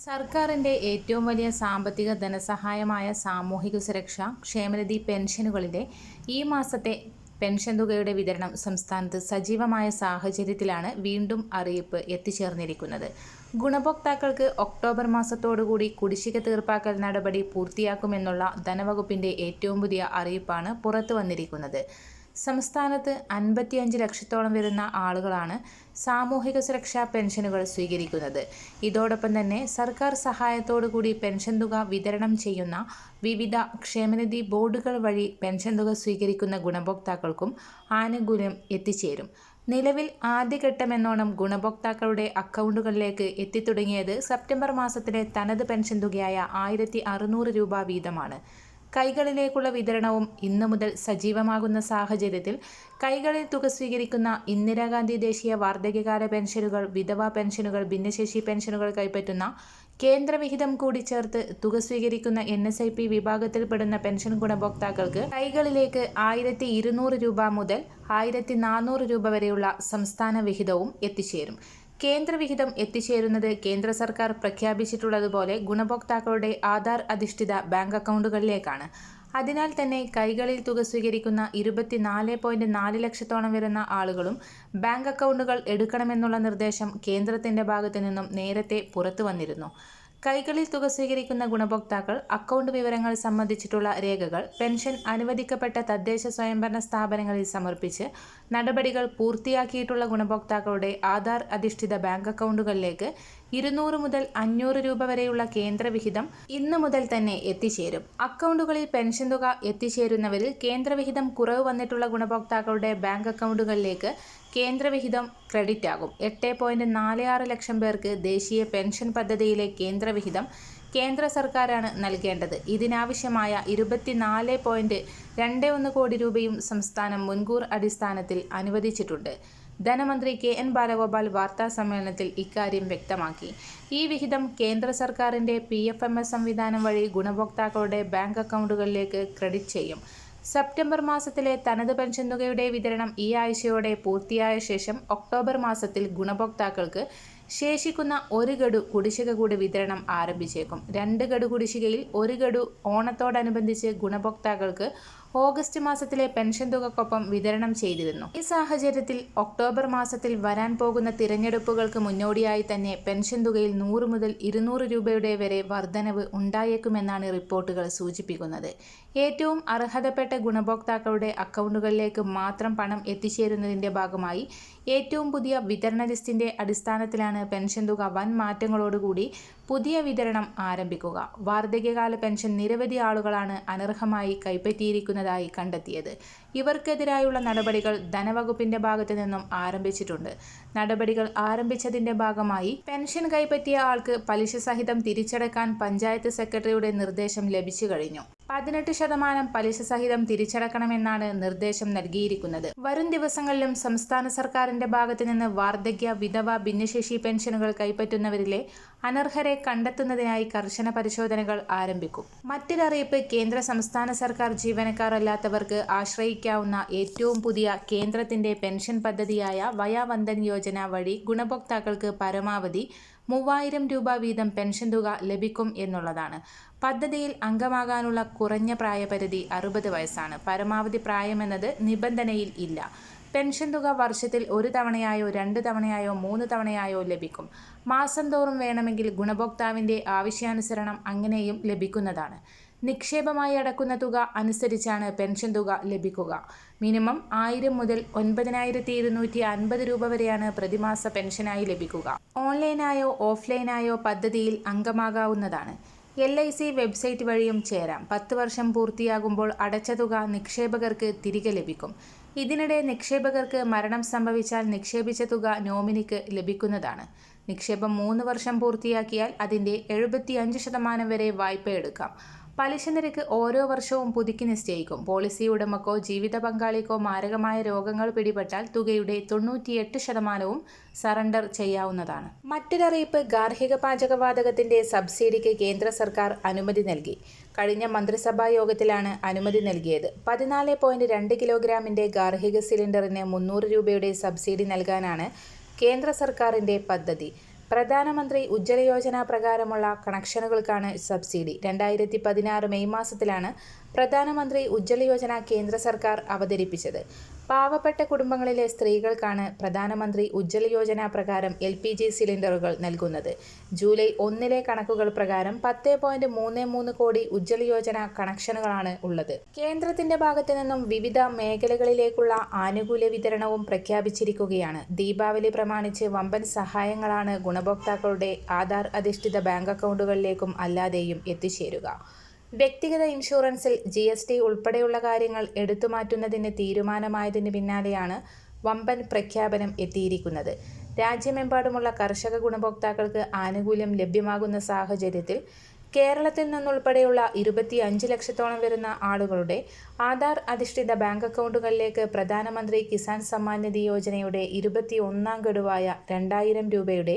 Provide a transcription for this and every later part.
സർക്കാരിന്റെ ഏറ്റവും വലിയ സാമ്പത്തിക ധനസഹായമായ സാമൂഹിക സുരക്ഷ ക്ഷേമനിധി പെൻഷനുകളിലെ ഈ മാസത്തെ പെൻഷൻ തുകയുടെ വിതരണം സംസ്ഥാനത്ത് സജീവമായ സാഹചര്യത്തിലാണ് വീണ്ടും അറിയിപ്പ് എത്തിച്ചേർന്നിരിക്കുന്നത്. ഗുണഭോക്താക്കൾക്ക് ഒക്ടോബർ മാസത്തോടുകൂടി കുടിശ്ശിക തീർപ്പാക്കൽ നടപടി പൂർത്തിയാക്കുമെന്നുള്ള ധനവകുപ്പിന്റെ ഏറ്റവും പുതിയ അറിയിപ്പാണ് പുറത്തു വന്നിരിക്കുന്നത് സംസ്ഥാനത്ത് അൻപത്തിയഞ്ച് ലക്ഷത്തോളം വരുന്ന ആളുകളാണ് സാമൂഹിക സുരക്ഷാ പെൻഷനുകൾ സ്വീകരിക്കുന്നത്. ഇതോടൊപ്പം തന്നെ സർക്കാർ സഹായത്തോടുകൂടി പെൻഷൻ തുക വിതരണം ചെയ്യുന്ന വിവിധ ക്ഷേമനിധി ബോർഡുകൾ വഴി പെൻഷൻ തുക സ്വീകരിക്കുന്ന ഗുണഭോക്താക്കൾക്കും ആനുകൂല്യം എത്തിച്ചേരും. നിലവിൽ ആദ്യഘട്ടമെന്നോണം ഗുണഭോക്താക്കളുടെ അക്കൗണ്ടുകളിലേക്ക് എത്തിത്തുടങ്ങിയത് സെപ്റ്റംബർ മാസത്തിലെ തനത് പെൻഷൻ തുകയായ ആയിരത്തി രൂപ വീതമാണ്. കൈകളിലേക്കുള്ള വിതരണവും ഇന്നു മുതൽ സജീവമാകുന്ന സാഹചര്യത്തിൽ കൈകളിൽ തുക സ്വീകരിക്കുന്ന ഇന്ദിരാഗാന്ധി ദേശീയ വാർദ്ധക്യകാല പെൻഷനുകൾ വിധവാ പെൻഷനുകൾ ഭിന്നശേഷി പെൻഷനുകൾ കൈപ്പറ്റുന്ന കേന്ദ്രവിഹിതം കൂടി ചേർത്ത് തുക സ്വീകരിക്കുന്ന എൻ എസ് ഐ പി വിഭാഗത്തിൽപ്പെടുന്ന പെൻഷൻ ഗുണഭോക്താക്കൾക്ക് കൈകളിലേക്ക് ആയിരത്തി ഇരുന്നൂറ് രൂപ മുതൽ ആയിരത്തി നാനൂറ് രൂപ വരെയുള്ള സംസ്ഥാന വിഹിതവും എത്തിച്ചേരും. കേന്ദ്രവിഹിതം എത്തിച്ചേരുന്നത് കേന്ദ്ര സർക്കാർ പ്രഖ്യാപിച്ചിട്ടുള്ളതുപോലെ ഗുണഭോക്താക്കളുടെ ആധാർ അധിഷ്ഠിത ബാങ്ക് അക്കൗണ്ടുകളിലേക്കാണ്. അതിനാൽ തന്നെ കൈകളിൽ തുക സ്വീകരിക്കുന്ന ഇരുപത്തിനാല് പോയിന്റ് നാല് ലക്ഷത്തോളം വരുന്ന ആളുകളും ബാങ്ക് അക്കൗണ്ടുകൾ എടുക്കണമെന്നുള്ള നിർദ്ദേശം കേന്ദ്രത്തിന്റെ ഭാഗത്തു നിന്നും നേരത്തെ പുറത്തു വന്നിരുന്നു. കൈകളിൽ തുക സ്വീകരിക്കുന്ന ഗുണഭോക്താക്കൾ അക്കൗണ്ട് വിവരങ്ങൾ സംബന്ധിച്ചിട്ടുള്ള രേഖകൾ പെൻഷൻ അനുവദിക്കപ്പെട്ട തദ്ദേശ സ്വയംഭരണ സ്ഥാപനങ്ങളിൽ സമർപ്പിച്ച് നടപടികൾ പൂർത്തിയാക്കിയിട്ടുള്ള ഗുണഭോക്താക്കളുടെ ആധാർ അധിഷ്ഠിത ബാങ്ക് അക്കൗണ്ടുകളിലേക്ക് ഇരുന്നൂറ് മുതൽ അഞ്ഞൂറ് രൂപ വരെയുള്ള കേന്ദ്രവിഹിതം ഇന്നു മുതൽ തന്നെ എത്തിച്ചേരും. അക്കൗണ്ടുകളിൽ പെൻഷൻ തുക എത്തിച്ചേരുന്നവരിൽ കേന്ദ്രവിഹിതം കുറവ് വന്നിട്ടുള്ള ഗുണഭോക്താക്കളുടെ ബാങ്ക് അക്കൗണ്ടുകളിലേക്ക് കേന്ദ്രവിഹിതം ക്രെഡിറ്റ് ആകും എട്ട് പോയിന്റ് നാല് ആറ് ലക്ഷം പേർക്ക് ദേശീയ പെൻഷൻ പദ്ധതിയിലെ കേന്ദ്രവിഹിതം കേന്ദ്ര സർക്കാരാണ് നൽകേണ്ടത്. ഇതിനാവശ്യമായ ഇരുപത്തിനാല് പോയിന്റ് രണ്ട് ഒന്ന് കോടി രൂപയും സംസ്ഥാനം മുൻകൂർ അടിസ്ഥാനത്തിൽ അനുവദിച്ചിട്ടുണ്ട്. ധനമന്ത്രി കെ എൻ ബാലഗോപാൽ വാർത്താ സമ്മേളനത്തിൽ ഇക്കാര്യം വ്യക്തമാക്കി. ഈ വിഹിതം കേന്ദ്ര സർക്കാരിന്റെ പി എഫ് എം എസ് സംവിധാനം വഴി ഗുണഭോക്താക്കളുടെ ബാങ്ക് അക്കൗണ്ടുകളിലേക്ക് ക്രെഡിറ്റ് ചെയ്യും. സെപ്റ്റംബർ മാസത്തിലെ തനത് പെൻഷൻ തുകയുടെ വിതരണം ഈ ആഴ്ചയോടെ പൂർത്തിയായ ശേഷം ഒക്ടോബർ മാസത്തിൽ ഗുണഭോക്താക്കൾക്ക് ശേഷിക്കുന്ന ഒരു ഗഡു കുടിശ്ശിക കൂടി വിതരണം ആരംഭിച്ചേക്കും. രണ്ട് ഗഡു കുടിശ്ശികയിൽ ഒരു ഗഡു ഓണത്തോടനുബന്ധിച്ച് ഗുണഭോക്താക്കൾക്ക് ഓഗസ്റ്റ് മാസത്തിലെ പെൻഷൻ തുകക്കൊപ്പം വിതരണം ചെയ്തിരുന്നു. ഈ സാഹചര്യത്തിൽ ഒക്ടോബർ മാസത്തിൽ വരാൻ പോകുന്ന തിരഞ്ഞെടുപ്പുകൾക്ക് മുന്നോടിയായി തന്നെ പെൻഷൻ തുകയിൽ നൂറ് മുതൽ ഇരുന്നൂറ് രൂപയുടെ വരെ വർധനവ് ഉണ്ടായേക്കുമെന്നാണ് റിപ്പോർട്ടുകൾ സൂചിപ്പിക്കുന്നത്. ഏറ്റവും അർഹതപ്പെട്ട ഗുണഭോക്താക്കളുടെ അക്കൗണ്ടുകളിലേക്ക് മാത്രം പണം എത്തിച്ചേരുന്നതിന്റെ ഭാഗമായി ഏറ്റവും പുതിയ വിതരണ ലിസ്റ്റിന്റെ അടിസ്ഥാനത്തിലാണ് പെൻഷൻ തുക വൻ മാറ്റങ്ങളോടുകൂടി പുതിയ വിതരണം ആരംഭിക്കുക. വാർദ്ധക്യകാല പെൻഷൻ നിരവധി ആളുകളാണ് അനർഹമായി കൈപ്പറ്റിയിരിക്കുന്നതായി കണ്ടെത്തിയത്. ഇവർക്കെതിരായുള്ള നടപടികൾ ധനവകുപ്പിന്റെ ഭാഗത്തു നിന്നും ആരംഭിച്ചിട്ടുണ്ട്. നടപടികൾ ആരംഭിച്ചതിന്റെ ഭാഗമായി പെൻഷൻ കൈപ്പറ്റിയ ആൾക്ക് പലിശ സഹിതം തിരിച്ചടക്കാൻ പഞ്ചായത്ത് സെക്രട്ടറിയുടെ നിർദ്ദേശം ലഭിച്ചു കഴിഞ്ഞു. പതിനെട്ട് ശതമാനം പലിശ സഹിതം തിരിച്ചടക്കണമെന്നാണ് നിർദ്ദേശം നൽകിയിരിക്കുന്നത്. വരും ദിവസങ്ങളിലും സംസ്ഥാന സർക്കാരിന്റെ ഭാഗത്തു നിന്ന് വാർദ്ധക്യ വിധവ ഭിന്നശേഷി പെൻഷനുകൾ കൈപ്പറ്റുന്നവരിലെ അനർഹരെ കണ്ടെത്തുന്നതിനായി കർശന പരിശോധനകൾ ആരംഭിക്കും. മറ്റൊരറിയിപ്പ് കേന്ദ്ര സംസ്ഥാന സർക്കാർ ജീവനക്കാർ അല്ലാത്തവർക്ക് ആശ്രയിക്കാവുന്ന ഏറ്റവും പുതിയ കേന്ദ്രത്തിന്റെ പെൻഷൻ പദ്ധതിയായ വയാവന്ദൻ യോജന വഴി ഗുണഭോക്താക്കൾക്ക് പരമാവധി മൂവായിരം രൂപ വീതം പെൻഷൻ തുക ലഭിക്കും എന്നുള്ളതാണ്. പദ്ധതിയിൽ അംഗമാകാനുള്ള കുറഞ്ഞ പ്രായപരിധി അറുപത് വയസ്സാണ്. പരമാവധി പ്രായമെന്നത് നിബന്ധനയിൽ ഇല്ല. പെൻഷൻ തുക വർഷത്തിൽ ഒരു തവണയായോ രണ്ട് തവണയായോ മൂന്ന് തവണയായോ ലഭിക്കും. മാസം തോറും വേണമെങ്കിൽ ഗുണഭോക്താവിന്റെ ആവശ്യാനുസരണം അങ്ങനെയും ലഭിക്കുന്നതാണ്. നിക്ഷേപമായി അടക്കുന്ന തുക അനുസരിച്ചാണ് പെൻഷൻ തുക ലഭിക്കുക. മിനിമം ആയിരം മുതൽ ഒൻപതിനായിരത്തി ഇരുന്നൂറ്റി അൻപത് രൂപ വരെയാണ് പ്രതിമാസ പെൻഷനായി ലഭിക്കുക. ഓൺലൈനായോ ഓഫ്ലൈനായോ പദ്ധതിയിൽ അംഗമാകാവുന്നതാണ്. എൽ ഐ സി വെബ്സൈറ്റ് വഴിയും ചേരാം. പത്ത് വർഷം പൂർത്തിയാകുമ്പോൾ അടച്ച തുക നിക്ഷേപകർക്ക് തിരികെ ലഭിക്കും. ഇതിനിടെ നിക്ഷേപകർക്ക് മരണം സംഭവിച്ചാൽ നിക്ഷേപിച്ച തുക നോമിനിക്ക് ലഭിക്കുന്നതാണ്. നിക്ഷേപം മൂന്ന് വർഷം പൂർത്തിയാക്കിയാൽ അതിന്റെ എഴുപത്തിയഞ്ച് ശതമാനം വരെ വായ്പ എടുക്കാം പലിശ നിരക്ക് ഓരോ വർഷവും പുതുക്കി നിശ്ചയിക്കും. പോളിസി ഉടമക്കോ ജീവിത പങ്കാളിക്കോ മാരകമായ രോഗങ്ങൾ പിടിപെട്ടാൽ തുകയുടെ തൊണ്ണൂറ്റിയെട്ട് ശതമാനവും സറണ്ടർ ചെയ്യാവുന്നതാണ്. മറ്റൊരറിയിപ്പ് ഗാർഹിക പാചകവാതകത്തിന്റെ സബ്സിഡിക്ക് കേന്ദ്ര സർക്കാർ അനുമതി നൽകി. കഴിഞ്ഞ മന്ത്രിസഭാ യോഗത്തിലാണ് അനുമതി നൽകിയത്. പതിനാല് പോയിന്റ് രണ്ട് കിലോഗ്രാമിന്റെ ഗാർഹിക സിലിണ്ടറിന് മുന്നൂറ് രൂപയുടെ സബ്സിഡി നൽകാനാണ് കേന്ദ്ര സർക്കാരിന്റെ പദ്ധതി. പ്രധാനമന്ത്രി ഉജ്ജ്വല യോജന പ്രകാരമുള്ള കണക്ഷനുകൾക്കാണ് സബ്സിഡി. രണ്ടായിരത്തി പതിനാറ് മെയ് മാസത്തിലാണ് പ്രധാനമന്ത്രി ഉജ്ജ്വല യോജന കേന്ദ്ര സർക്കാർ അവതരിപ്പിച്ചത്. പാവപ്പെട്ട കുടുംബങ്ങളിലെ സ്ത്രീകൾക്കാണ് പ്രധാനമന്ത്രി ഉജ്ജ്വല യോജന പ്രകാരം എൽ പി ജി സിലിണ്ടറുകൾ നൽകുന്നത്. ജൂലൈ ഒന്നിലെ കണക്കുകൾ പ്രകാരം പത്ത് പോയിന്റ് മൂന്ന് മൂന്ന് കോടി ഉജ്ജ്വല യോജന കണക്ഷനുകളാണ് ഉള്ളത്. കേന്ദ്രത്തിന്റെ ഭാഗത്തു നിന്നും വിവിധ മേഖലകളിലേക്കുള്ള ആനുകൂല്യ വിതരണവും പ്രഖ്യാപിച്ചിരിക്കുകയാണ്. ദീപാവലി പ്രമാണിച്ച് വമ്പൻ സഹായങ്ങളാണ് ഗുണഭോക്താക്കളുടെ ആധാർ അധിഷ്ഠിത ബാങ്ക് അക്കൗണ്ടുകളിലേക്കും അല്ലാതെയും എത്തിച്ചേരുക. വ്യക്തിഗത ഇൻഷുറൻസിൽ ജി എസ് ടി ഉൾപ്പെടെയുള്ള കാര്യങ്ങൾ എടുത്തുമാറ്റുന്നതിന് തീരുമാനമായതിന് പിന്നാലെയാണ് വമ്പൻ പ്രഖ്യാപനം എത്തിയിരിക്കുന്നത്. രാജ്യമെമ്പാടുമുള്ള കർഷക ഗുണഭോക്താക്കൾക്ക് ആനുകൂല്യം ലഭ്യമാകുന്ന സാഹചര്യത്തിൽ കേരളത്തിൽ നിന്നുൾപ്പെടെയുള്ള ഇരുപത്തി അഞ്ച് ലക്ഷത്തോളം വരുന്ന ആളുകളുടെ ആധാർ അധിഷ്ഠിത ബാങ്ക് അക്കൗണ്ടുകളിലേക്ക് പ്രധാനമന്ത്രി കിസാൻ സമ്മാൻ നിധി യോജനയുടെ ഇരുപത്തി ഒന്നാം ഗഡുവായ രണ്ടായിരം രൂപയുടെ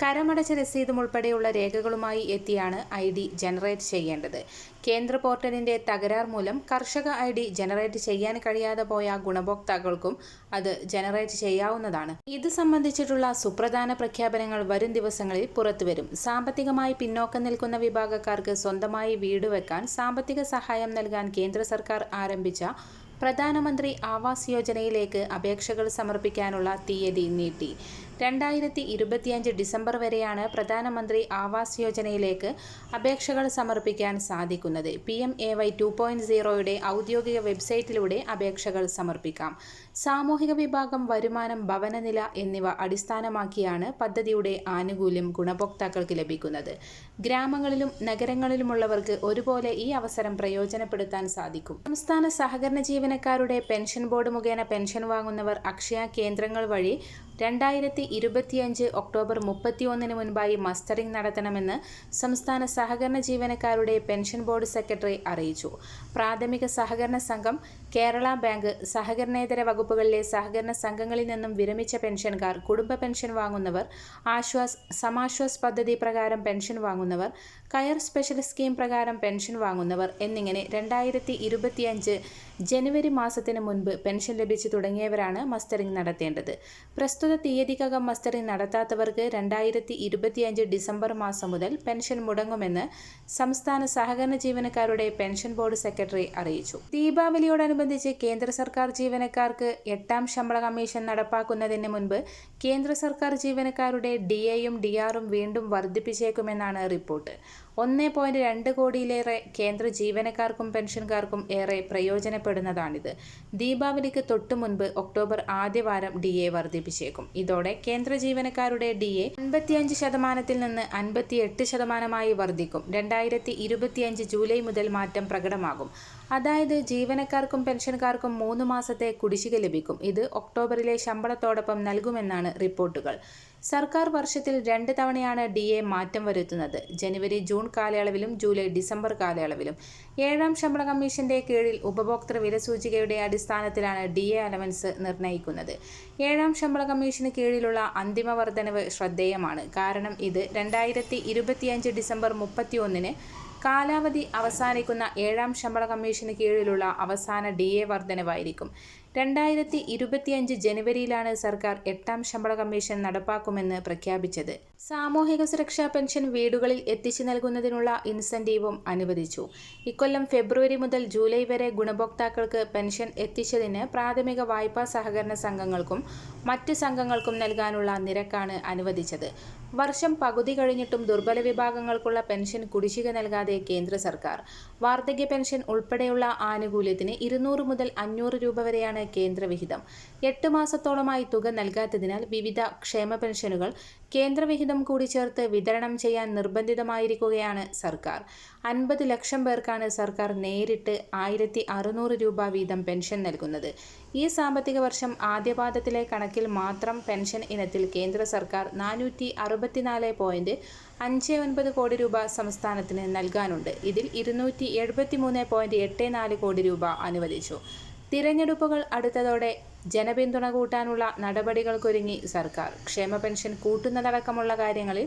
കരമടച്ച രസീതും ഉൾപ്പെടെയുള്ള രേഖകളുമായി എത്തിയാണ് ഐ ഡി ജനറേറ്റ് ചെയ്യേണ്ടത്. കേന്ദ്ര പോർട്ടലിന്റെ തകരാർ മൂലം കർഷക ഐ ഡി ജനറേറ്റ് ചെയ്യാൻ കഴിയാതെ പോയ ഗുണഭോക്താക്കൾക്കും അത് ജനറേറ്റ് ചെയ്യാവുന്നതാണ്. ഇത് സംബന്ധിച്ചിട്ടുള്ള സുപ്രധാന പ്രഖ്യാപനങ്ങൾ വരും ദിവസങ്ങളിൽ പുറത്തുവരും. സാമ്പത്തികമായി പിന്നോക്കം നിൽക്കുന്ന വിഭാഗക്കാർക്ക് സ്വന്തമായി വീട് വെക്കാൻ സാമ്പത്തിക സഹായം നൽകാൻ കേന്ദ്ര സർക്കാർ ആരംഭിച്ച പ്രധാനമന്ത്രി ആവാസ് യോജനയിലേക്ക് അപേക്ഷകൾ സമർപ്പിക്കാനുള്ള തീയതി നീട്ടി. രണ്ടായിരത്തി ഇരുപത്തിയഞ്ച് ഡിസംബർ വരെയാണ് പ്രധാനമന്ത്രി ആവാസ് യോജനയിലേക്ക് അപേക്ഷകൾ സമർപ്പിക്കാൻ സാധിക്കുന്നത്. P M A Y two point സീറോയുടെ ഔദ്യോഗിക വെബ്സൈറ്റിലൂടെ അപേക്ഷകൾ സമർപ്പിക്കാം. സാമൂഹിക വിഭാഗം വരുമാനം ഭവനനില എന്നിവ അടിസ്ഥാനമാക്കിയാണ് പദ്ധതിയുടെ ആനുകൂല്യം ഗുണഭോക്താക്കൾക്ക് ലഭിക്കുന്നത്. ഗ്രാമങ്ങളിലും നഗരങ്ങളിലുമുള്ളവർക്ക് ഒരുപോലെ ഈ അവസരം പ്രയോജനപ്പെടുത്താൻ സാധിക്കും. സംസ്ഥാന സഹകരണ ജീവനക്കാരുടെ പെൻഷൻ ബോർഡ് മുഖേന പെൻഷൻ വാങ്ങുന്നവർ അക്ഷയ കേന്ദ്രങ്ങൾ വഴി രണ്ടായിരത്തി ഇരുപത്തിയഞ്ച് ഒക്ടോബർ മുപ്പത്തിയൊന്നിന് മുൻപായി മസ്റ്ററിംഗ് നടത്തണമെന്ന് സംസ്ഥാന സഹകരണ ജീവനക്കാരുടെ പെൻഷൻ ബോർഡ് സെക്രട്ടറി അറിയിച്ചു. പ്രാഥമിക സഹകരണ സംഘം കേരള ബാങ്ക് സഹകരണേതര വകുപ്പുകളിലെ സഹകരണ സംഘങ്ങളിൽ നിന്നും വിരമിച്ച പെൻഷൻകാർ കുടുംബ പെൻഷൻ വാങ്ങുന്നവർ ആശ്വാസ് സമാശ്വാസ് പദ്ധതി പ്രകാരം പെൻഷൻ വാങ്ങുന്നവർ കയർ സ്പെഷ്യൽ സ്കീം പ്രകാരം പെൻഷൻ വാങ്ങുന്നവർ എന്നിങ്ങനെ രണ്ടായിരത്തി ഇരുപത്തിയഞ്ച് ജനുവരി മാസത്തിന് മുൻപ് പെൻഷൻ ലഭിച്ചു തുടങ്ങിയവരാണ് മസ്റ്ററിംഗ് നടത്തേണ്ടത്. പ്രസ്തുത തീയതിക്കകം മസ്റ്ററിംഗ് നടത്താത്തവർക്ക് രണ്ടായിരത്തി ഇരുപത്തിയഞ്ച് ഡിസംബർ മാസം മുതൽ പെൻഷൻ മുടങ്ങുമെന്ന് സംസ്ഥാന സഹകരണ ജീവനക്കാരുടെ പെൻഷൻ ബോർഡ് സെക്രട്ടറി അറിയിച്ചു. ദീപാവലിയോടനുബന്ധിച്ച് കേന്ദ്ര സർക്കാർ ജീവനക്കാർക്ക് എട്ടാം ശമ്പള കമ്മീഷൻ നടപ്പാക്കുന്നതിന് മുൻപ് കേന്ദ്ര സർക്കാർ ജീവനക്കാരുടെ ഡി എയും ഡി ആറും വീണ്ടും വർദ്ധിപ്പിച്ചേക്കുമെന്നാണ് റിപ്പോർട്ട്. ഒന്ന് പോയിന്റ് രണ്ട് കോടിയിലേറെ കേന്ദ്ര ജീവനക്കാർക്കും പെൻഷൻകാർക്കും ഏറെ പ്രയോജനപ്പെടുന്നതാണിത്. ദീപാവലിക്ക് തൊട്ടു മുൻപ് ഒക്ടോബർ ആദ്യവാരം ഡി എ വർദ്ധിപ്പിച്ചേക്കും. ഇതോടെ കേന്ദ്ര ജീവനക്കാരുടെ ഡി എ അൻപത്തിയഞ്ച് ശതമാനത്തിൽ നിന്ന് അൻപത്തിയെട്ട് ശതമാനമായി വർദ്ധിക്കും. രണ്ടായിരത്തി ഇരുപത്തിയഞ്ച് ജൂലൈ മുതൽ മാറ്റം പ്രകടമാകും. അതായത് ജീവനക്കാർക്കും പെൻഷൻകാർക്കും മൂന്ന് മാസത്തെ കുടിശ്ശിക ലഭിക്കും. ഇത് ഒക്ടോബറിലെ ശമ്പളത്തോടൊപ്പം നൽകുമെന്നാണ് റിപ്പോർട്ടുകൾ. സർക്കാർ വർഷത്തിൽ രണ്ട് തവണയാണ് ഡി എ മാറ്റം വരുത്തുന്നത്. ജനുവരി ജൂൺ കാലയളവിലും ജൂലൈ ഡിസംബർ കാലയളവിലും. ഏഴാം ശമ്പള കമ്മീഷന്റെ കീഴിൽ ഉപഭോക്തൃ വില സൂചികയുടെ അടിസ്ഥാനത്തിലാണ് ഡി എ അലവൻസ് നിർണയിക്കുന്നത് ഏഴാം ശമ്പള കമ്മീഷന് കീഴിലുള്ള അന്തിമ വർധനവ് ശ്രദ്ധേയമാണ്. കാരണം ഇത് രണ്ടായിരത്തി ഇരുപത്തിയഞ്ച് ഡിസംബർ മുപ്പത്തിയൊന്നിന് കാലാവധി അവസാനിക്കുന്ന ഏഴാം ശമ്പള കമ്മീഷന് കീഴിലുള്ള അവസാന ഡി എ വർധനവായിരിക്കും. രണ്ടായിരത്തി ഇരുപത്തിയഞ്ച് ജനുവരിയിലാണ് സർക്കാർ എട്ടാം ശമ്പള കമ്മീഷൻ നടപ്പാക്കുമെന്ന് പ്രഖ്യാപിച്ചത്. സാമൂഹിക സുരക്ഷാ പെൻഷൻ വീടുകളിൽ എത്തിച്ചു നൽകുന്നതിനുള്ള ഇൻസെന്റീവും അനുവദിച്ചു. ഇക്കൊല്ലം ഫെബ്രുവരി മുതൽ ജൂലൈ വരെ ഗുണഭോക്താക്കൾക്ക് പെൻഷൻ എത്തിച്ചതിന് പ്രാഥമിക വായ്പാ സഹകരണ സംഘങ്ങൾക്കും മറ്റ് സംഘങ്ങൾക്കും നൽകാനുള്ള നിരക്കാണ് അനുവദിച്ചത്. വർഷം പകുതി കഴിഞ്ഞിട്ടും ദുർബല വിഭാഗങ്ങൾക്കുള്ള പെൻഷൻ കുടിശ്ശിക നൽകാതെ കേന്ദ്ര സർക്കാർ. വാർദ്ധക്യ പെൻഷൻ ഉൾപ്പെടെയുള്ള ആനുകൂല്യത്തിന് ഇരുന്നൂറ് മുതൽ അഞ്ഞൂറ് രൂപ വരെയാണ് കേന്ദ്ര കേന്ദ്രവിഹിതം. എട്ട് മാസത്തോളമായി തുക നൽകാത്തതിനാൽ വിവിധ ക്ഷേമ പെൻഷനുകൾ കേന്ദ്രവിഹിതം കൂടി ചേർത്ത് വിതരണം ചെയ്യാൻ നിർബന്ധിതമായിരിക്കുകയാണ് സർക്കാർ. അൻപത് ലക്ഷം പേർക്കാണ് സർക്കാർ നേരിട്ട് ആയിരത്തി അറുന്നൂറ് രൂപ വീതം പെൻഷൻ നൽകുന്നത്. ഈ സാമ്പത്തിക വർഷം ആദ്യപാദത്തിലെ കണക്കിൽ മാത്രം പെൻഷൻ ഇനത്തിൽ കേന്ദ്ര സർക്കാർ നാനൂറ്റി അറുപത്തിനാല് പോയിന്റ് അഞ്ച് ഒൻപത് കോടി രൂപ സംസ്ഥാനത്തിന് നൽകാനുണ്ട്. ഇതിൽ ഇരുന്നൂറ്റി എഴുപത്തി മൂന്ന് പോയിന്റ് എട്ട് നാല് കോടി രൂപ അനുവദിച്ചു. തിരഞ്ഞെടുപ്പുകൾ അടുത്തതോടെ ജനപിന്തുണ കൂട്ടാനുള്ള നടപടികൾക്കൊരുങ്ങി സർക്കാർ. ക്ഷേമ പെൻഷൻ കൂട്ടുന്നതടക്കമുള്ള കാര്യങ്ങളിൽ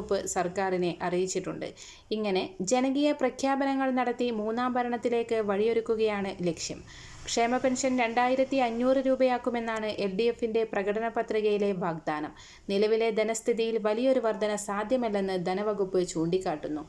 സർക്കാരിനെ അറിയിച്ചിട്ടുണ്ട്. ഇങ്ങനെ ജനകീയ പ്രഖ്യാപനങ്ങൾ നടത്തി മൂന്നാം ഭരണത്തിലേക്ക് വഴിയൊരുക്കുകയാണ് ലക്ഷ്യം. ക്ഷേമ പെൻഷൻ രണ്ടായിരത്തി അഞ്ഞൂറ് രൂപയാക്കുമെന്നാണ് എൽ ഡി എഫിന്റെ പ്രകടന പത്രികയിലെ വാഗ്ദാനം. നിലവിലെ ധനസ്ഥിതിയിൽ വലിയൊരു വർധന സാധ്യമല്ലെന്ന് ധനവകുപ്പ് ചൂണ്ടിക്കാട്ടുന്നു.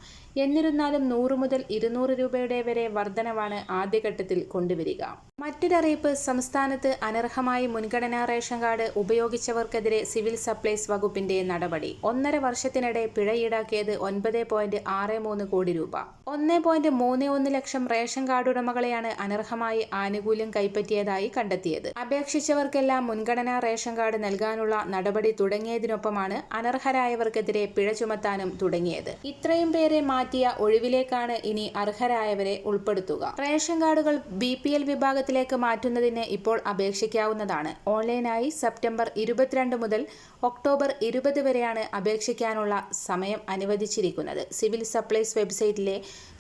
എന്നിരുന്നാലും നൂറ് മുതൽ ഇരുന്നൂറ് രൂപയുടെ വരെ വർധനവാണ് ആദ്യഘട്ടത്തിൽ കൊണ്ടുവരിക. മറ്റൊരറിയിപ്പ് സംസ്ഥാനത്ത് അനർഹമായി മുൻഗണനാ റേഷൻ കാർഡ് ഉപയോഗിച്ചവർക്കെതിരെ സിവിൽ സപ്ലൈസ് വകുപ്പിന്റെ നടപടി. ഒന്നര വർഷത്തിനിടെ പിഴ ഈടാക്കിയത് ഒൻപത് പോയിന്റ് ആറ് മൂന്ന് കോടി രൂപ. ഒന്ന് പോയിന്റ് മൂന്ന് ഒന്ന് ലക്ഷം റേഷൻ കാർഡ് ഉടമകളെയാണ് അനർഹമായി ആനുകൂല്യം കൈപ്പറ്റിയതായി കണ്ടെത്തിയത്. അപേക്ഷിച്ചവർക്കെല്ലാം മുൻഗണനാ റേഷൻ കാർഡ് നൽകാനുള്ള നടപടി തുടങ്ങിയതിനൊപ്പമാണ് അനർഹരായവർക്കെതിരെ പിഴ ചുമത്താനും തുടങ്ങിയത്. ഇത്രയും പേരെ മാറ്റിയ ഒഴിവിലേക്കാണ് ഇനി അർഹരായവരെ ഉൾപ്പെടുത്തുക. റേഷൻ കാർഡുകൾ ബി പി എൽ വിഭാഗത്തിലേക്ക് മാറ്റുന്നതിന് ഇപ്പോൾ അപേക്ഷിക്കാവുന്നതാണ്. ഓൺലൈനായി സെപ്റ്റംബർ ഇരുപത്തിരണ്ട് മുതൽ ഒക്ടോബർ ഇരുപത് വരെയാണ് അപേക്ഷിക്കാനുള്ള സമയം അനുവദിച്ചിരിക്കുന്നത്. സിവിൽ സപ്ലൈസ് വെബ്സൈറ്റിലെ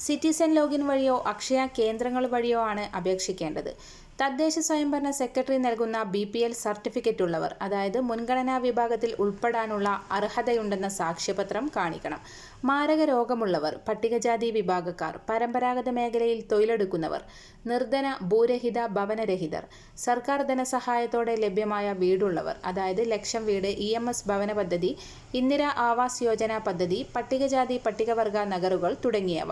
സിറ്റിസൺ ലോഗിൻ വഴിയോ അക്ഷയ കേന്ദ്രങ്ങൾ വഴിയോ ആണ് അപേക്ഷിക്കേണ്ടത്. തദ്ദേശ സ്വയംഭരണ സെക്രട്ടറി നൽകുന്ന ബി പി എൽ സർട്ടിഫിക്കറ്റ് ഉള്ളവർ അതായത് മുൻഗണനാ വിഭാഗത്തിൽ ഉൾപ്പെടാനുള്ള അർഹതയുണ്ടെന്ന സാക്ഷ്യപത്രം കാണിക്കണം. മാരക രോഗമുള്ളവർ പട്ടികജാതി വിഭാഗക്കാർ പരമ്പരാഗത മേഖലയിൽ തൊഴിലെടുക്കുന്നവർ നിർധന ഭൂരഹിത ഭവനരഹിതർ സർക്കാർ ധനസഹായത്തോടെ ലഭ്യമായ വീടുള്ളവർ അതായത് ലക്ഷം വീട് ഇ എം എസ് ഭവന പദ്ധതി ഇന്ദിര ആവാസ് യോജന പദ്ധതി പട്ടികജാതി പട്ടികവർഗ നഗറുകൾ തുടങ്ങിയവ.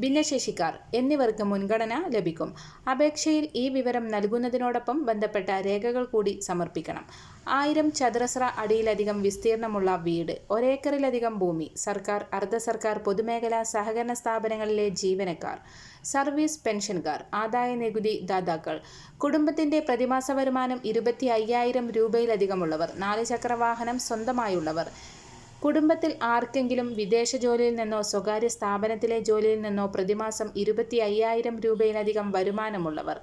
ഭിന്നശേഷിക്കാർ എന്നിവർക്ക് മുൻഗണന ലഭിക്കും. അപേക്ഷയിൽ ഈ വിവരം നൽകുന്നതിനോടൊപ്പം ബന്ധപ്പെട്ട രേഖകൾ കൂടി സമർപ്പിക്കണം. ആയിരം ചതുരശ്ര അടിയിലധികം വിസ്തീർണമുള്ള വീട് ഒരേക്കറിലധികം ഭൂമി സർക്കാർ അർദ്ധ സർക്കാർ പൊതുമേഖലാ സഹകരണ സ്ഥാപനങ്ങളിലെ ജീവനക്കാർ സർവീസ് പെൻഷൻകാർ ആദായ നികുതി ദാതാക്കൾ കുടുംബത്തിന്റെ പ്രതിമാസ വരുമാനം ഇരുപത്തി അയ്യായിരം രൂപയിലധികമുള്ളവർ നാല് ചക്രവാഹനം സ്വന്തമായുള്ളവർ കുടുംബത്തിൽ ആർക്കെങ്കിലും വിദേശ ജോലിയിൽ നിന്നോ സ്വകാര്യ സ്ഥാപനത്തിലെ ജോലിയിൽ നിന്നോ പ്രതിമാസം ഇരുപത്തി അയ്യായിരം രൂപയിലധികം വരുമാനമുള്ളവർ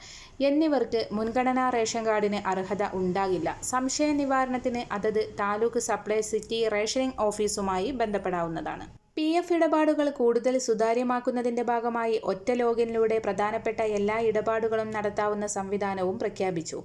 എന്നിവർക്ക് മുൻഗണനാ റേഷൻ കാർഡിന് അർഹത ഉണ്ടാകില്ല. സംശയ നിവാരണത്തിന് അതത് താലൂക്ക് സപ്ലൈ സിറ്റി റേഷനിംഗ് ഓഫീസുമായി ബന്ധപ്പെടാവുന്നതാണ്. പി എഫ് ഇടപാടുകൾ കൂടുതൽ സുതാര്യമാക്കുന്നതിന്റെ ഭാഗമായി ഒറ്റ ലോഗിനിലൂടെ പ്രധാനപ്പെട്ട എല്ലാ ഇടപാടുകളും നടത്താവുന്ന സംവിധാനവും പ്രഖ്യാപിച്ചു.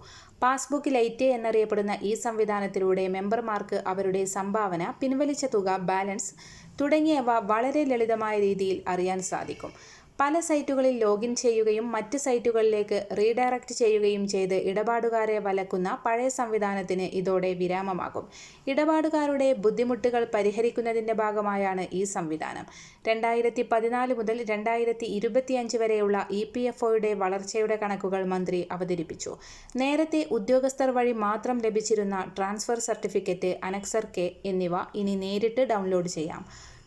പാസ്ബുക്ക് ലൈറ്റ് എന്നറിയപ്പെടുന്ന ഈ സംവിധാനത്തിലൂടെ മെമ്പർമാർക്ക് അവരുടെ സംഭാവന പിൻവലിച്ച തുക ബാലൻസ് തുടങ്ങിയവ വളരെ ലളിതമായ രീതിയിൽ അറിയാൻ സാധിക്കും. പല സൈറ്റുകളിൽ ലോഗിൻ ചെയ്യുകയും മറ്റ് സൈറ്റുകളിലേക്ക് റീഡയറക്റ്റ് ചെയ്യുകയും ചെയ്ത് ഇടപാടുകാരെ വലക്കുന്ന പഴയ സംവിധാനത്തിന് ഇതോടെ വിരാമമാകും. ഇടപാടുകാരുടെ ബുദ്ധിമുട്ടുകൾ പരിഹരിക്കുന്നതിന്റെ ഭാഗമായാണ് ഈ സംവിധാനം. രണ്ടായിരത്തി പതിനാല് മുതൽ രണ്ടായിരത്തി ഇരുപത്തിയഞ്ച് വരെയുള്ള ഇ പി എഫ് ഒയുടെ വളർച്ചയുടെ കണക്കുകൾ മന്ത്രി അവതരിപ്പിച്ചു. നേരത്തെ ഉദ്യോഗസ്ഥർ വഴി മാത്രം ലഭിച്ചിരുന്ന ട്രാൻസ്ഫർ സർട്ടിഫിക്കറ്റ് അനക്സർ കെ എന്നിവ ഇനി നേരിട്ട് ഡൗൺലോഡ് ചെയ്യാം.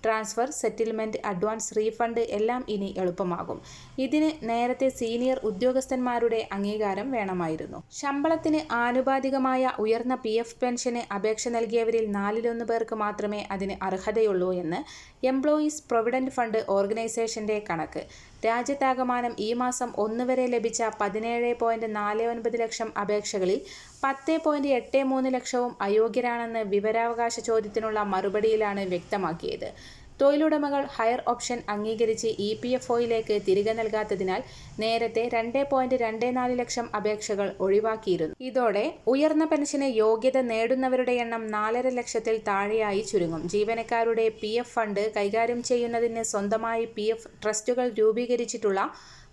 ട്രാൻസ്ഫർ സെറ്റിൽമെന്റ് അഡ്വാൻസ് റീഫണ്ട് എല്ലാം ഇനി എളുപ്പമാകും. ഇതിന് നേരത്തെ സീനിയർ ഉദ്യോഗസ്ഥന്മാരുടെ അംഗീകാരം വേണമായിരുന്നു. ശമ്പളത്തിന് ആനുപാതികമായ ഉയർന്ന പി എഫ് പെൻഷന് അപേക്ഷ നൽകിയവരിൽ നാലിലൊന്ന് പേർക്ക് മാത്രമേ അതിന് അർഹതയുള്ളൂ എന്ന് എംപ്ലോയീസ് പ്രൊവിഡന്റ് ഫണ്ട് ഓർഗനൈസേഷന്റെ കണക്ക്. രാജ്യത്താകമാനം ഈ മാസം ഒന്ന് വരെ ലഭിച്ച പതിനേഴ് പോയിന്റ് നാല് ഒൻപത് ലക്ഷം അപേക്ഷകളിൽ പത്ത് പോയിന്റ് എട്ട് മൂന്ന് ലക്ഷവും അയോഗ്യരാണെന്ന് വിവരാവകാശ ചോദ്യത്തിനുള്ള മറുപടിയിലാണ് വ്യക്തമാക്കിയത്. തൊഴിലുടമകൾ ഹയർ ഓപ്ഷൻ അംഗീകരിച്ച് ഇ പി എഫ് ഒയിലേക്ക് തിരികെ നൽകാത്തതിനാൽ നേരത്തെ രണ്ട് പോയിന്റ് രണ്ട് നാല് ലക്ഷം അപേക്ഷകൾ ഒഴിവാക്കിയിരുന്നു. ഇതോടെ ഉയർന്ന പെൻഷന് യോഗ്യത നേടുന്നവരുടെ എണ്ണം നാലര ലക്ഷത്തിൽ താഴെയായി ചുരുങ്ങും. ജീവനക്കാരുടെ പി എഫ് ഫണ്ട് കൈകാര്യം ചെയ്യുന്നതിന് സ്വന്തമായി പി എഫ് ട്രസ്റ്റുകൾ രൂപീകരിച്ചിട്ടുള്ള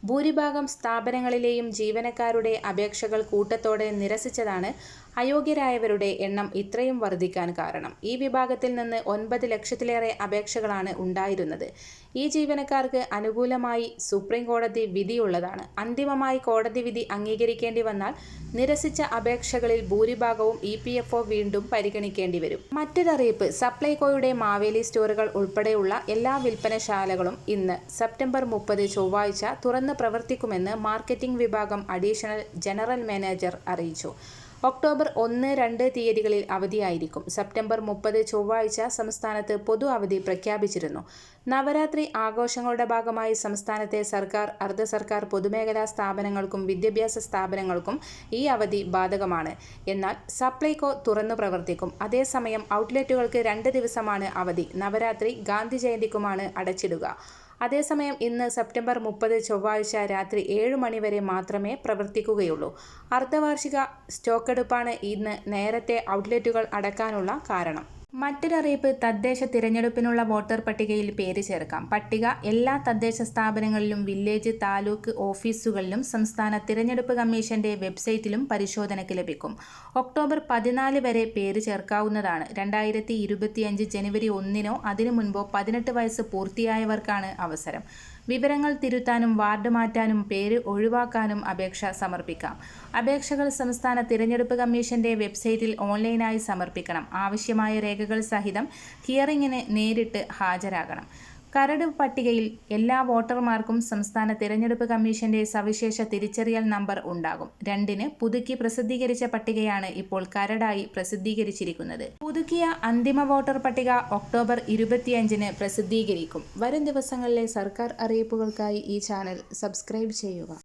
ഭൂരിഭാഗം സ്ഥാപനങ്ങളിലെയും ജീവനക്കാരുടെ അപേക്ഷകൾ കൂട്ടത്തോടെ നിരസിച്ചതാണ് അയോഗ്യരായവരുടെ എണ്ണം ഇത്രയും വർദ്ധിക്കാൻ കാരണം. ഈ വിഭാഗത്തിൽ നിന്ന് ഒൻപത് ലക്ഷത്തിലേറെ അപേക്ഷകളാണ് ഉണ്ടായിരുന്നത്. ഈ ജീവനക്കാർക്ക് അനുകൂലമായി സുപ്രീം കോടതി വിധിയുള്ളതാണ്. അന്തിമമായി കോടതി വിധി അംഗീകരിക്കേണ്ടി വന്നാൽ നിരസിച്ച അപേക്ഷകളിൽ ഭൂരിഭാഗവും ഇ പി എഫ് ഒ വീണ്ടും പരിഗണിക്കേണ്ടി വരും. മറ്റൊരറിയിപ്പ് സപ്ലൈകോയുടെ മാവേലി സ്റ്റോറുകൾ ഉൾപ്പെടെയുള്ള എല്ലാ വിൽപ്പനശാലകളും ഇന്ന് സെപ്റ്റംബർ മുപ്പത് ചൊവ്വാഴ്ച തുറന്ന് പ്രവർത്തിക്കുമെന്ന് മാർക്കറ്റിംഗ് വിഭാഗം അഡീഷണൽ ജനറൽ മാനേജർ അറിയിച്ചു. ഒക്ടോബർ ഒന്ന് രണ്ട് തീയതികളിൽ അവധിയായിരിക്കും. സെപ്റ്റംബർ മുപ്പത് ചൊവ്വാഴ്ച സംസ്ഥാനത്ത് പൊതു അവധി പ്രഖ്യാപിച്ചിരുന്നു. നവരാത്രി ആഘോഷങ്ങളുടെ ഭാഗമായി സംസ്ഥാനത്തെ സർക്കാർ അർദ്ധ സർക്കാർ പൊതുമേഖലാ സ്ഥാപനങ്ങൾക്കും വിദ്യാഭ്യാസ സ്ഥാപനങ്ങൾക്കും ഈ അവധി ബാധകമാണ്. എന്നാൽ സപ്ലൈകോ തുറന്നു പ്രവർത്തിക്കും. അതേസമയം ഔട്ട്ലെറ്റുകൾക്ക് രണ്ട് ദിവസമാണ് അവധി. നവരാത്രി ഗാന്ധി ജയന്തിക്കുമാണ് അടച്ചിടുക. അതേസമയം ഇന്ന് സെപ്റ്റംബർ മുപ്പത് ചൊവ്വാഴ്ച രാത്രി ഏഴ് മണിവരെ മാത്രമേ പ്രവർത്തിക്കുകയുള്ളൂ. അർദ്ധവാർഷിക സ്റ്റോക്കെടുപ്പാണ് ഇന്ന് നേരത്തെ ഔട്ട്ലെറ്റുകൾ അടക്കാനുള്ള കാരണം. മറ്റൊരറിയിപ്പ് തദ്ദേശ തിരഞ്ഞെടുപ്പിനുള്ള വോട്ടർ പട്ടികയിൽ പേര് ചേർക്കാം. പട്ടിക എല്ലാ തദ്ദേശ സ്ഥാപനങ്ങളിലും വില്ലേജ് താലൂക്ക് ഓഫീസുകളിലും സംസ്ഥാന തിരഞ്ഞെടുപ്പ് കമ്മീഷന്റെ വെബ്സൈറ്റിലും പരിശോധനയ്ക്ക് ലഭിക്കും. ഒക്ടോബർ പതിനാല് വരെ പേര് ചേർക്കാവുന്നതാണ്. രണ്ടായിരത്തി ജനുവരി ഒന്നിനോ അതിനു മുൻപോ പതിനെട്ട് വയസ്സ് പൂർത്തിയായവർക്കാണ് അവസരം. വിവരങ്ങൾ തിരുത്താനും വാർഡ് മാറ്റാനും പേര് ഒഴിവാക്കാനും അപേക്ഷ സമർപ്പിക്കാം. അപേക്ഷകൾ സംസ്ഥാന തിരഞ്ഞെടുപ്പ് കമ്മീഷന്റെ വെബ്സൈറ്റിൽ ഓൺലൈനായി സമർപ്പിക്കണം. ആവശ്യമായ രേഖകൾ സഹിതം ഹിയറിംഗിന് നേരിട്ട് ഹാജരാകണം. കരട് പട്ടികയിൽ എല്ലാ വോട്ടർമാർക്കും സംസ്ഥാന തിരഞ്ഞെടുപ്പ് കമ്മീഷന്റെ സവിശേഷ തിരിച്ചറിയൽ നമ്പർ ഉണ്ടാകും. രണ്ടിന് പുതുക്കി പ്രസിദ്ധീകരിച്ച പട്ടികയാണ് ഇപ്പോൾ കരടായി പ്രസിദ്ധീകരിച്ചിരിക്കുന്നത്. പുതുക്കിയ അന്തിമ വോട്ടർ പട്ടിക ഒക്ടോബർ ഇരുപത്തിയഞ്ചിന് പ്രസിദ്ധീകരിക്കും. വരും ദിവസങ്ങളിലെ സർക്കാർ അറിയിപ്പുകൾക്കായി ഈ ചാനൽ സബ്സ്ക്രൈബ് ചെയ്യുക.